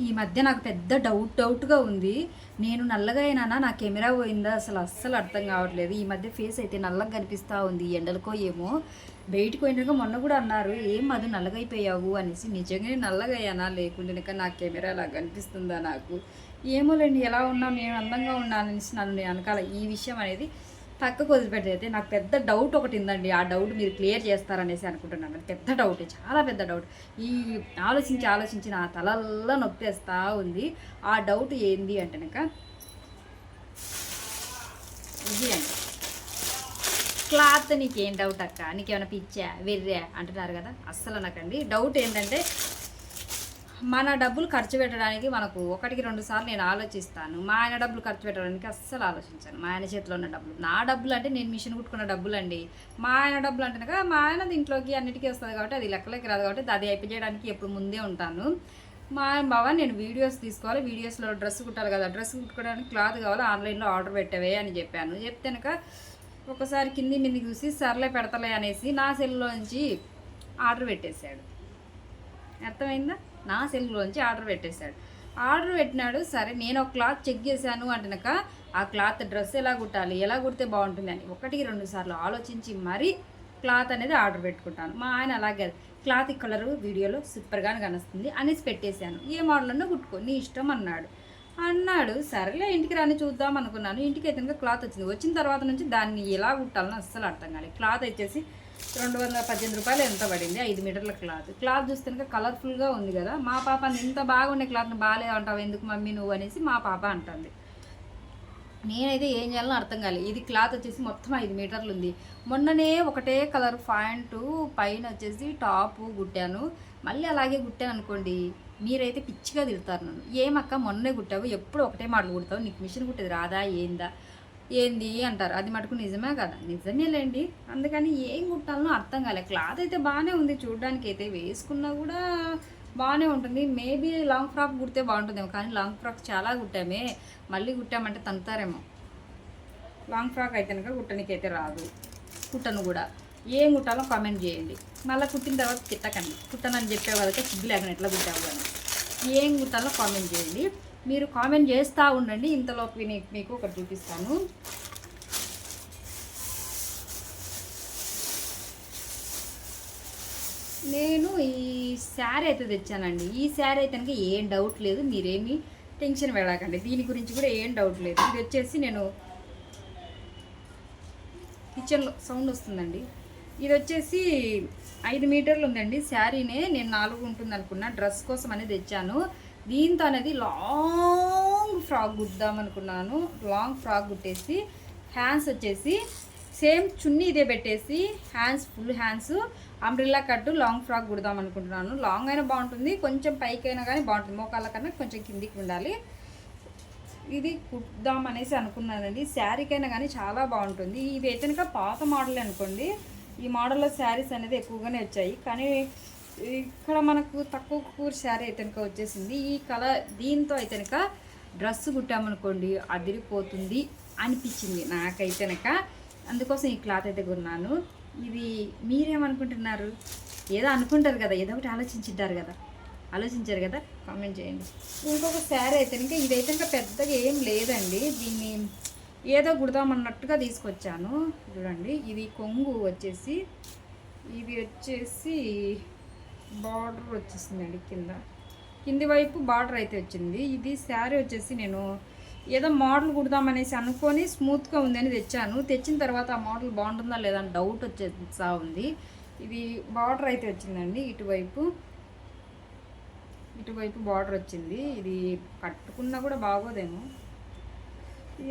ఈ మధ్య నాకు పెద్ద డౌట్ డౌట్గా ఉంది. నేను నల్లగా అయినా నా కెమెరా పోయిందా? అసలు అస్సలు అర్థం కావట్లేదు. ఈ మధ్య ఫేస్ అయితే నల్లగా కనిపిస్తూ ఉంది. ఎండలకో ఏమో. బయటకు పోయినాక మొన్న కూడా అన్నారు ఏం మధు నల్లగా అయిపోయావు? అనేసి. నిజంగానే నల్లగయ్యానా లేకుంటే నా కెమెరా అలా కనిపిస్తుందా నాకు? ఏమోలేండి ఎలా ఉన్నా నేను అందంగా ఉన్నాననేసి నన్ను నేను అనకాల ఈ విషయం అనేది పక్కకు వదిలిపెడితే అయితే నాకు పెద్ద డౌట్ ఒకటి ఉందండి. ఆ డౌట్ మీరు క్లియర్ చేస్తారనేసి అనుకుంటున్నాను. పెద్ద డౌట్ చాలా పెద్ద డౌట్ ఈ ఆలోచించి ఆలోచించి నా తలల్లో నొప్పేస్తా ఉంది. ఆ డౌట్ ఏంది అంటే కనుక ఇది అండి. క్లాత్ నీకేం డౌట్ అక్క? నీకేమైనా పిచ్చా వెర్రా? అంటున్నారు కదా. అస్సలు నాకండి డౌట్ ఏంటంటే మన డబ్బులు ఖర్చు పెట్టడానికి మనకు ఒకటికి రెండు సార్లు నేను ఆలోచిస్తాను. మా ఆయన డబ్బులు ఖర్చు పెట్టడానికి అస్సలు ఆలోచించాను. మా ఆయన చేతిలో ఉన్న డబ్బులు. నా డబ్బులు అంటే నేను మిషన్ కుట్టుకున్న డబ్బులు అండి మా ఆయన డబ్బులు అంటే కదా మా ఆయన ఇంట్లోకి అన్నిటికీ వస్తుంది కాబట్టి అది లెక్కలోకి రాదు కాబట్టి అది అయిపోయడానికి ఎప్పుడు ముందే ఉంటాను. మా ఆయన బావ నేను వీడియోస్ తీసుకోవాలి. వీడియోస్లో డ్రెస్ కుట్టాలి కదా. డ్రెస్ కుట్టుకోవడానికి క్లాత్ కావాలి? ఆన్లైన్లో ఆర్డర్ పెట్టవే అని చెప్పాను. చెప్తేనక ఒకసారి కింది మింది చూసి సర్లే పెడతలే అనేసి నా సెల్లోంచి ఆర్డర్ పెట్టేశాడు. అర్థమైందా? నా సెల్లోంచి ఆర్డర్ పెట్టేశాడు. ఆర్డర్ పెట్టినాడు సరే నేను ఒక క్లాత్ చెక్ చేశాను అంటనక ఆ క్లాత్ డ్రెస్ ఎలా కుట్టాలి ఎలా కుడితే బాగుంటుంది అని ఒకటికి రెండు సార్లు ఆలోచించి మరీ క్లాత్ అనేది ఆర్డర్ పెట్టుకుంటాను. మా ఆయన అలాగే క్లాత్ కలర్ వీడియోలో సూపర్గానే కనిస్తుంది అనేసి పెట్టేశాను. ఏ మోడల్ అన్నా కుట్టుకో నీ ఇష్టం అన్నాడు. అన్నాడు సరేలే ఇంటికి రాని చూద్దాం అనుకున్నాను. ఇంటికి అయితే క్లాత్ వచ్చింది. వచ్చిన తర్వాత నుంచి దాన్ని ఎలా కుట్టాలని అస్సలు అర్థం కాలేదు. క్లాత్ వచ్చేసి రెండు వందల పద్దెనిమిది రూపాయలు ఎంత పడింది? ఐదు మీటర్ల క్లాత్. క్లాత్ చూస్తే కనుక కలర్ఫుల్గా ఉంది కదా. మా పాప ఇంత బాగుండే క్లాత్ని బాగాలేదు అంటావు ఎందుకు మమ్మీ నువ్వు? అనేసి మా పాప అంటుంది. నేనైతే ఏం చేయాలో అర్థం కాలేదు ఇది క్లాత్ వచ్చేసి మొత్తం ఐదు మీటర్లు ఉంది. మొన్ననే ఒకటే కలర్ ప్యాంటు పైన వచ్చేసి టాపు కుట్టాను. మళ్ళీ అలాగే కుట్టాను అనుకోండి మీరైతే పిచ్చిగా తిడతారు నన్ను. ఏమక్క మొన్నే కుట్టావు ఎప్పుడు ఒకటే మాటలు కుడతావు? నీకు మిషన్ కుట్టేది రాదా ఏందా? ఏంది అంటారు. అది మటుకు నిజమే కదా? నిజమేలేండి. అందుకని ఏం కుట్టాలనో అర్థం కాలే. క్లాత్ అయితే బాగానే ఉంది. చూడడానికి అయితే వేసుకున్నా కూడా బాగానే ఉంటుంది. మేబీ లాంగ్ ఫ్రాక్ కుడితే బాగుంటుందేమో. కానీ లాంగ్ ఫ్రాక్ చాలా కుట్టామే. మళ్ళీ కుట్టామంటే తంతారేమో. లాంగ్ ఫ్రాక్ అయితే కనుక కుట్టనికైతే రాదు. కుట్టను కూడా. ఏం కుట్టాలో కామెంట్ చేయండి. మళ్ళీ కుట్టిన తర్వాత తిట్టకండి. కుట్టనని చెప్పే వాళ్ళకి సిగ్గు లేకుండా ఎట్లా కుట్టావు అని. ఏం కుట్టాలో కామెంట్ చేయండి. మీరు కామెంట్ చేస్తూ ఉండండి. ఇంతలోపు మీకు ఒకటి చూపిస్తాను. నేను ఈ శారీ అయితే తెచ్చానండి. ఈ శారీ అయితే కనుక ఏం డౌట్ లేదు మీరేమి టెన్షన్ వెళ్ళకండి దీని గురించి కూడా ఏం డౌట్ లేదు. ఇది వచ్చేసి నేను కిచెన్లో సౌండ్ వస్తుందండి. ఇది వచ్చేసి ఐదు మీటర్లు ఉందండి. శారీనే నేను నాలుగు ఉంటుంది అనుకున్నా. డ్రెస్ కోసం అనేది తెచ్చాను. దీంతో అనేది లాంగ్ ఫ్రాక్ కుద్దాం అనుకున్నాను. లాంగ్ ఫ్రాక్ కుట్టేసి హ్యాండ్స్ వచ్చేసి సేమ్ చున్నీ ఇదే పెట్టేసి hands full hands umbrella cut long frock కుడదాం అనుకుంటున్నాను. లాంగ్ అయినా బాగుంటుంది కొంచెం పైకి అయినా కానీ బాగుంటుంది. మోకాళ్ళ కన్నా కొంచెం కిందికి ఉండాలి. ఇది కుట్దాం అనేసి అనుకున్నానండి. శారీకైనా కానీ చాలా బాగుంటుంది. ఇవి అయితే కనుక పాత మోడల్ అనుకోండి ఈ మోడల్లో శారీస్ అనేది ఎక్కువగానే వచ్చాయి. కానీ ఇక్కడ మనకు తక్కువ కూర శారీ అయితే కనుక వచ్చేసింది. ఈ కలర్ దీంతో అయితే కనుక డ్రెస్ కుట్టామనుకోండి అదిరిపోతుంది అనిపించింది నాకైతే కనుక అందుకోసం ఈ క్లాత్ అయితే కొన్నాను. ఇది మీరేమనుకుంటున్నారు? ఏదో అనుకుంటారు కదా ఏదో ఒకటి ఆలోచించిద్దారు కదా. ఆలోచించారు కదా కామెంట్ చేయండి. ఇంకొక శారీ అయితే ఇంకా ఇదైతే ఇంకా పెద్దగా ఏం లేదండి. దీన్ని ఏదో గుడదామన్నట్టుగా తీసుకొచ్చాను. చూడండి ఇది కొంగు వచ్చేసి ఇది వచ్చేసి బార్డర్ వచ్చేసిందండి కింద. కింది వైపు బార్డర్ అయితే వచ్చింది. ఇది శారీ వచ్చేసి నేను ఏదో మోడల్ కుడదామనేసి అనుకొని స్మూత్గా ఉందని తెచ్చాను. తెచ్చిన తర్వాత ఆ మోడల్ బాగుంటుందా లేదా అని డౌట్ వచ్చేసా ఉంది. ఇది బార్డర్ అయితే వచ్చిందండి ఇటువైపు. ఇటువైపు బార్డర్ వచ్చింది. ఇది కట్టుకున్నా కూడా బాగోదేమో.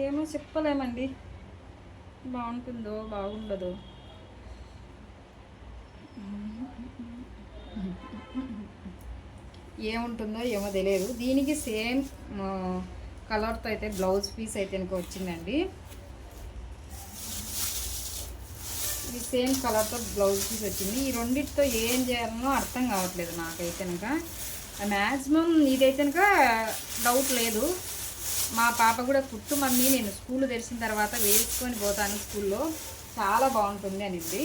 ఏమో చెప్పలేమండి. బాగుంటుందో బాగుండదో. ఏముంటుందో ఏమో తెలియదు. దీనికి సేమ్ కలర్తో అయితే బ్లౌజ్ పీస్ అయితే ఇంకా వచ్చిందండి. ఇది సేమ్ కలర్తో బ్లౌజ్ పీస్ వచ్చింది. ఈ రెండింటితో ఏం చేయాలనో అర్థం కావట్లేదు నాకైతే కనుక. మ్యాక్సిమం ఇదైతే కనుక డౌట్ లేదు. మా పాప కూడా కుట్టు మమ్మీ నేను స్కూల్ తెరిచిన తర్వాత వేసుకొని పోతాను స్కూల్లో. చాలా బాగుంటుంది అనింది.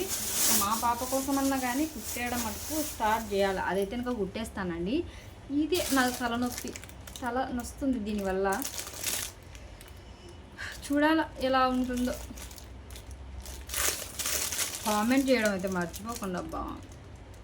మా పాప కోసం అన్నా కానీ కుట్టేయడం మటుకు స్టార్ట్ చేయాలి. అదైతే కనుక కుట్టేస్తానండి. ఇదే నాకు తలనొప్పి. చాలా నొస్తుంది దీనివల్ల. చూడాల ఎలా ఉంటుందో. కామెంట్ చేయడం అయితే మర్చిపోకుండా బాగుంది